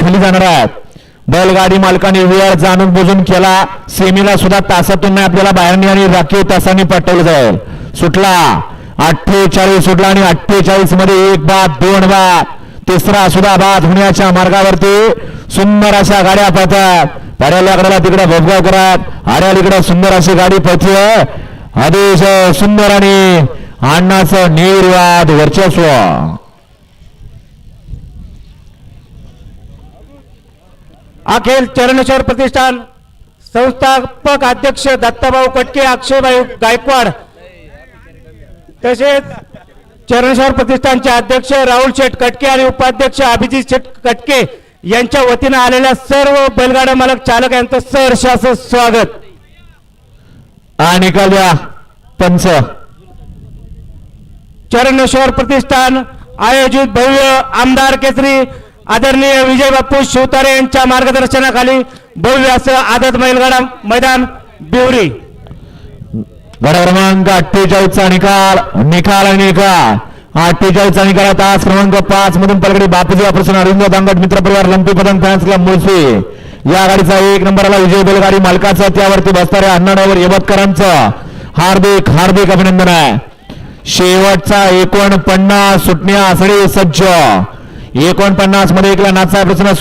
खाली जाणार आहेत. बैलगाडी मालकाने वेळ जाणून बुजून केला. सेमीला सुद्धा तासातून नाही आपल्याला बाहेर आणि राखीव तासाने पाठवलं जाईल. सुटला. अठ्ठेचाळीस सुटला आणि अठ्ठेचाळीसमध्ये एक बाद दोन बाद. तिसरा सुद्धा बाद होण्याच्या मार्गावरती सुंदर अशा गाड्या पळतात. पर्याल्याकडे तिकडे भोपगाव करत. इकडे सुंदर अशी गाडी पळते अतिशय सुंदर आणि अण्णाचं निर्वाद वर्चस्व. अखिल चरणेश्वर प्रतिष्ठान संस्थापक अध्यक्ष दत्ताभाऊ कटके अक्षयभाई गायकवाड तसेच चरणेश्वर प्रतिष्ठानचे अध्यक्ष राहुल शेठ कटके आणि उपाध्यक्ष अभिजित शेठ कटके यांच्या वतीनं आलेल्या सर्व बैलगाडा मालक चालक यांचं असं स्वागत. आणि निकाल द्या पंच. चरणेश्वर प्रतिष्ठान आयोजित भव्य आमदार केसरी आदरणीय विजय बापू शिवतारे यांच्या मार्गदर्शनाखाली भव्य असं आदत बैलगाडा मैदान बिवरी. गडा क्रमांक अठ्ठेचाळीसचा निकाल निकाल आणि निकाल. अठ्ठेचाळीसचा निकाल तास क्रमांक पाच मधून पलकडे बापूजी ऑपरेशन अरविंद दांगट मित्र परिवार लंपी पदन फॅन्स क्लब मुळशी. या गाडीचा एक नंबरला विजय बैलगाडी मालकाचा. त्यावरती बसणाऱ्या अण्णाडावर यवतकरांचं हार्दिक हार्दिक अभिनंदन आहे. शेवटचा एकोणपन्नास सुटण्यासाठी सज्ज. एकोणपन्नासमध्ये एकला नाचा प्रश्न